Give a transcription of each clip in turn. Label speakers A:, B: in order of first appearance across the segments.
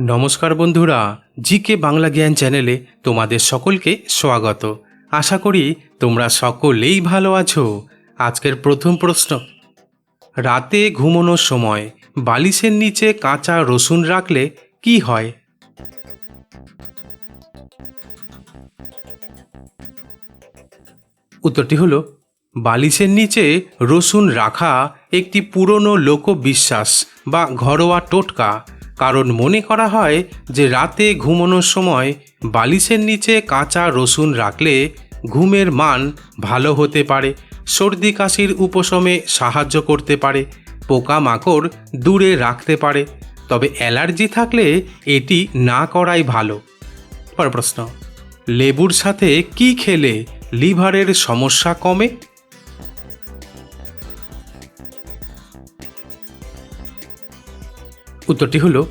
A: নমস্কার বন্ধুরা জি কে বাংলা জ্ঞান চ্যানেলে তোমাদের সকলকে স্বাগত। আশা করি তোমরা সকলেই ভালো আছো। আজকের প্রথম প্রশ্ন। রাতে ঘুমানোর সময় বালিশের নিচে কাঁচা রসুন রাখলে কি হয়? উত্তরটি হলো, বালিশের নিচে রসুন রাখা একটি পুরনো লোকবিশ্বাস বা ঘরোয়া টোটকা। কারণ মনে করা হয় যে রাতে ঘুমানোর সময় বালিশের নিচে কাঁচা রসুন রাখলে ঘুমের মান ভালো হতে পারে, সর্দি কাশির উপশমে সাহায্য করতে পারে, পোকামাকড় দূরে রাখতে পারে। তবে অ্যালার্জি থাকলে এটি না করাই ভালো। পর প্রশ্ন, লেবুর সাথে কি খেলে লিভারের সমস্যা কমে? উত্তরটি হলো,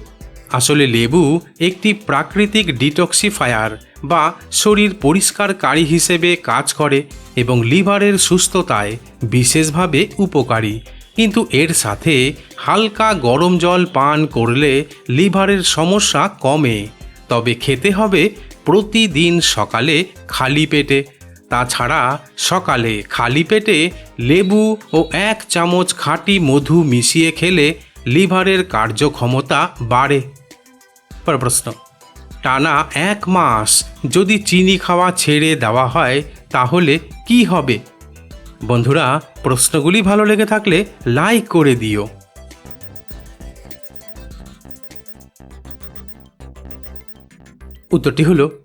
A: আসলে লেবু একটি প্রাকৃতিক ডিটক্সিফায়ার বা শরীর পরিষ্কারকারী হিসেবে কাজ করে এবং লিভারের সুস্থতায় বিশেষভাবে উপকারী। কিন্তু এর সাথে হালকা গরম জল পান করলে লিভারের সমস্যা কমে। তবে খেতে হবে প্রতিদিন সকালে খালি পেটে। তাছাড়া সকালে খালি পেটে লেবু ও এক চামচ খাঁটি মধু মিশিয়ে খেলে লিভারের কার্যক্ষমতা বাড়ে। পর প্রশ্ন। টানা এক মাস যদি চিনি খাওয়া ছেড়ে দেওয়া হয়, তাহলে কি হবে? বন্ধুরা, প্রশ্নগুলি ভালো লেগে থাকলে লাইক করে দিও। উত্তরটি হলো,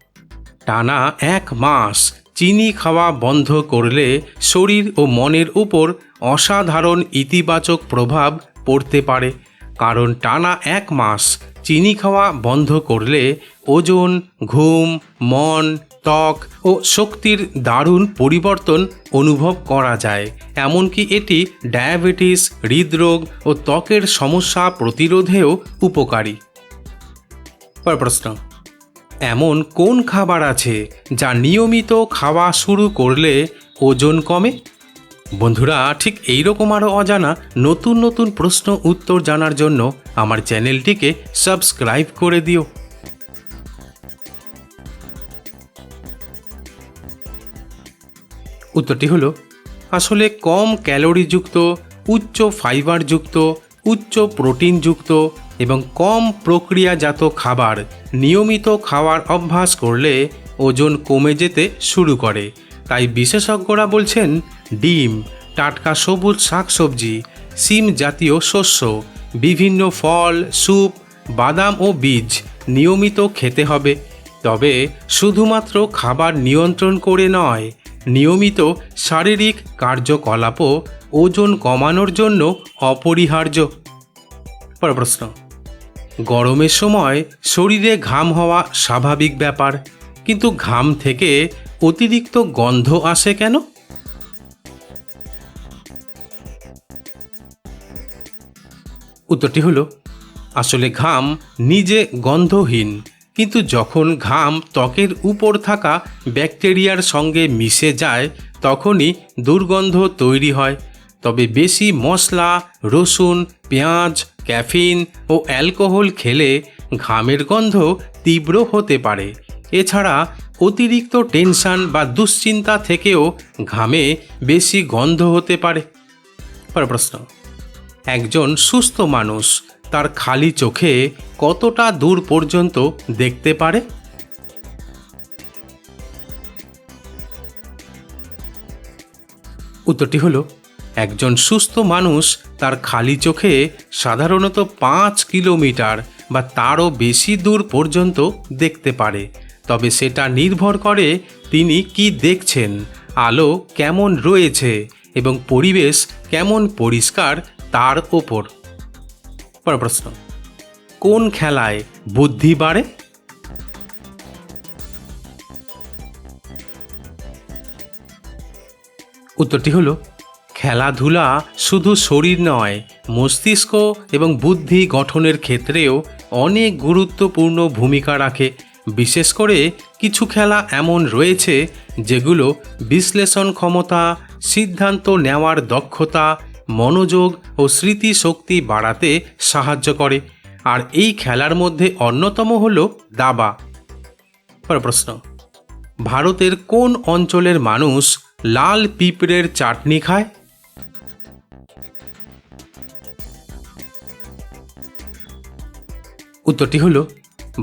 A: টানা এক মাস চিনি খাওয়া বন্ধ করলে শরীর ও মনের উপর অসাধারণ ইতিবাচক প্রভাব পড়তে পারে। কারণ টানা এক মাস চিনি খাওয়া বন্ধ করলে ওজন, ঘুম, মন, ত্বক ও শক্তির দারুণ পরিবর্তন অনুভব করা যায়। এমনকি এটি ডায়াবেটিস, হৃদরোগ ও ত্বকের সমস্যা প্রতিরোধেও উপকারী। প্রশ্ন। এমন কোন খাবার আছে যা নিয়মিত খাওয়া শুরু করলে ওজন কমে? বন্ধুরা, ঠিক এই রকম আরও অজানা নতুন নতুন প্রশ্ন উত্তর জানার জন্য আমার চ্যানেলটিকে সাবস্ক্রাইব করে দিও। উত্তরটি হলো, আসলে কম ক্যালোরিযুক্ত, উচ্চ ফাইবারযুক্ত, উচ্চ প্রোটিনযুক্ত এবং কম প্রক্রিয়াজাত খাবার নিয়মিত খাওয়ার অভ্যাস করলে ওজন কমে যেতে শুরু করে। তাই বিশেষজ্ঞরা বলছেন ডিম, টাটকা সবুজ শাকসবজি, সিম জাতীয় শস্য, বিভিন্ন ফল, স্যুপ, বাদাম ও বীজ নিয়মিত খেতে হবে। তবে শুধুমাত্র খাবার নিয়ন্ত্রণ করে নয়, নিয়মিত শারীরিক কার্যকলাপও ওজন কমানোর জন্য অপরিহার্য। পর প্রশ্ন, গরমের সময় শরীরে ঘাম হওয়া স্বাভাবিক ব্যাপার। কিন্তু ঘাম থেকে অতিরিক্ত গন্ধ আসে কেন? উত্তরটি হলো, আসলে ঘাম নিজে গন্ধহীন, কিন্তু যখন ঘাম ত্বকের উপর থাকা ব্যাকটেরিয়ার সঙ্গে মিশে যায়, তখনই দুর্গন্ধ তৈরি হয়। তবে বেশি মশলা, রসুন, পেঁয়াজ, ক্যাফিন ও অ্যালকোহল খেলে ঘামের গন্ধ তীব্র হতে পারে। এছাড়া অতিরিক্ত টেনশন বা দুশ্চিন্তা থেকেও ঘামে বেশি গন্ধ হতে পারে। পর প্রশ্ন, একজন সুস্থ মানুষ তার খালি চোখে কতটা দূর পর্যন্ত দেখতে পারে? উত্তরটি হলো, একজন সুস্থ মানুষ তার খালি চোখে সাধারণত পাঁচ কিলোমিটার বা তারও বেশি দূর পর্যন্ত দেখতে পারে। তবে সেটা নির্ভর করে তিনি কি দেখছেন, আলো কেমন রয়েছে এবং পরিবেশ কেমন পরিষ্কার তার ওপর। পর প্রশ্ন, কোন খেলায় বুদ্ধি বাড়ে? উত্তরটি হলো, খেলাধুলা শুধু শরীর নয়, মস্তিষ্ক এবং বুদ্ধি গঠনের ক্ষেত্রেও অনেক গুরুত্বপূর্ণ ভূমিকা রাখে। বিশেষ করে কিছু খেলা এমন রয়েছে যেগুলো বিশ্লেষণ ক্ষমতা, সিদ্ধান্ত নেওয়ার দক্ষতা, মনোযোগ ও স্মৃতিশক্তি বাড়াতে সাহায্য করে। আর এই খেলার মধ্যে অন্যতম হল দাবা। প্রশ্ন। ভারতের কোন অঞ্চলের মানুষ লাল পিঁপড়ের চাটনি খায়? উত্তরটি হল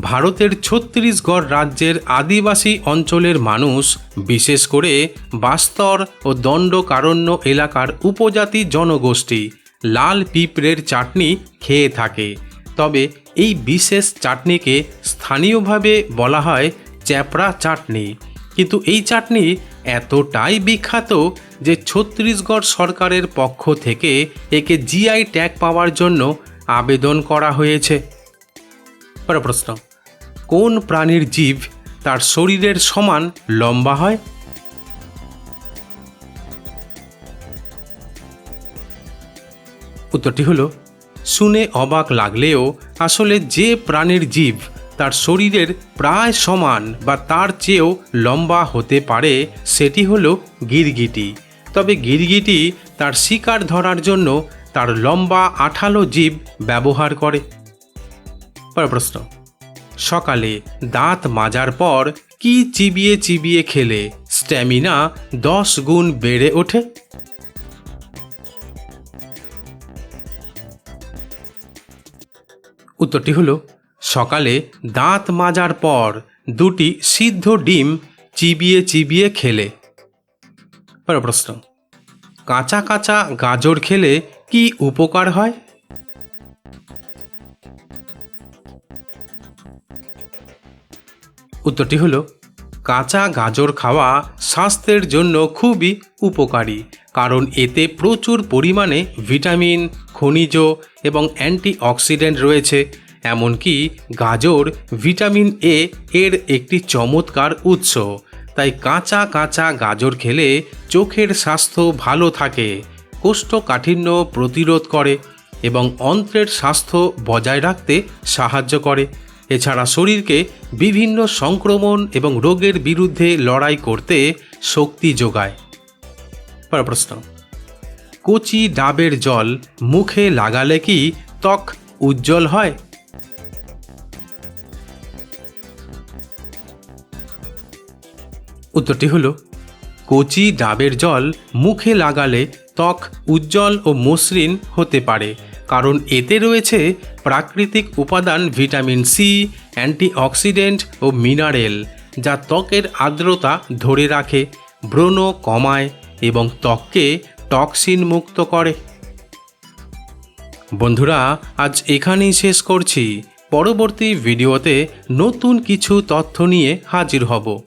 A: ভারতের ছত্তিশগড় রাজ্যের আদিবাসী অঞ্চলের মানুষ, বিশেষ করে বাস্তর ও দণ্ডকারণ্য এলাকার উপজাতি জনগোষ্ঠী, লাল পিঁপড়ের চাটনি খেয়ে থাকে। তবে এই বিশেষ চাটনিকে স্থানীয়ভাবে বলা হয় চ্যাপড়া চাটনি। কিন্তু এই চাটনি এতটাই বিখ্যাত যে ছত্তিশগড় সরকারের পক্ষ থেকে একে জিআই ট্যাগ পাওয়ার জন্য আবেদন করা হয়েছে। পরের প্রশ্ন, কোন প্রাণীর জীব তার শরীরের সমান লম্বা হয়? উত্তরটি হলো, শুনে অবাক লাগলেও আসলে যে প্রাণীর জীব তার শরীরের প্রায় সমান বা তার চেয়েও লম্বা হতে পারে সেটি হলো গিরগিটি। তবে গিরগিটি তার শিকার ধরার জন্য তার লম্বা আঠালো জীব ব্যবহার করে। পরের প্রশ্ন। সকালে দাঁত মাজার পর কি চিবিয়ে চিবিয়ে খেলে স্ট্যামিনা দশ গুণ বেড়ে ওঠে? উত্তরটি হলো, সকালে দাঁত মাজার পর দুটি সিদ্ধ ডিম চিবিয়ে চিবিয়ে খেলে। পরের প্রশ্ন, কাঁচা কাঁচা গাজর খেলে কি উপকার হয়? উত্তরটি হলো, কাঁচা গাজর খাওয়া স্বাস্থ্যের জন্য খুবই উপকারী, কারণ এতে প্রচুর পরিমাণে ভিটামিন, খনিজ এবং অ্যান্টিঅক্সিডেন্ট রয়েছে, এমনকি গাজর ভিটামিন এ এর একটি চমৎকার উৎস। তাই কাঁচা কাঁচা গাজর খেলে চোখের স্বাস্থ্য ভালো থাকে, কোষ্ঠকাঠিন্য প্রতিরোধ করে এবং অন্ত্রের স্বাস্থ্য বজায় রাখতে সাহায্য করে। এছাড়া শরীরকে বিভিন্ন সংক্রমণ এবং রোগের বিরুদ্ধে লড়াই করতে শক্তি যোগায়। প্রশ্ন, কচি ডাবের জল মুখে লাগালে কি ত্বক উজ্জ্বল হয়? উত্তরটি হলো, কচি ডাবের জল মুখে লাগালে ত্বক উজ্জ্বল ও মসৃণ হতে পারে। কারণ এতে রয়েছে প্রাকৃতিক উপাদান ভিটামিন সি, অ্যান্টিঅক্সিডেন্ট ও মিনারেল, যা ত্বকের আর্দ্রতা ধরে রাখে, ব্রণ কমায় এবং ত্বককে টক্সিন মুক্ত করে। বন্ধুরা, আজ এখানেই শেষ করছি। পরবর্তী ভিডিওতে নতুন কিছু তথ্য নিয়ে হাজির হব।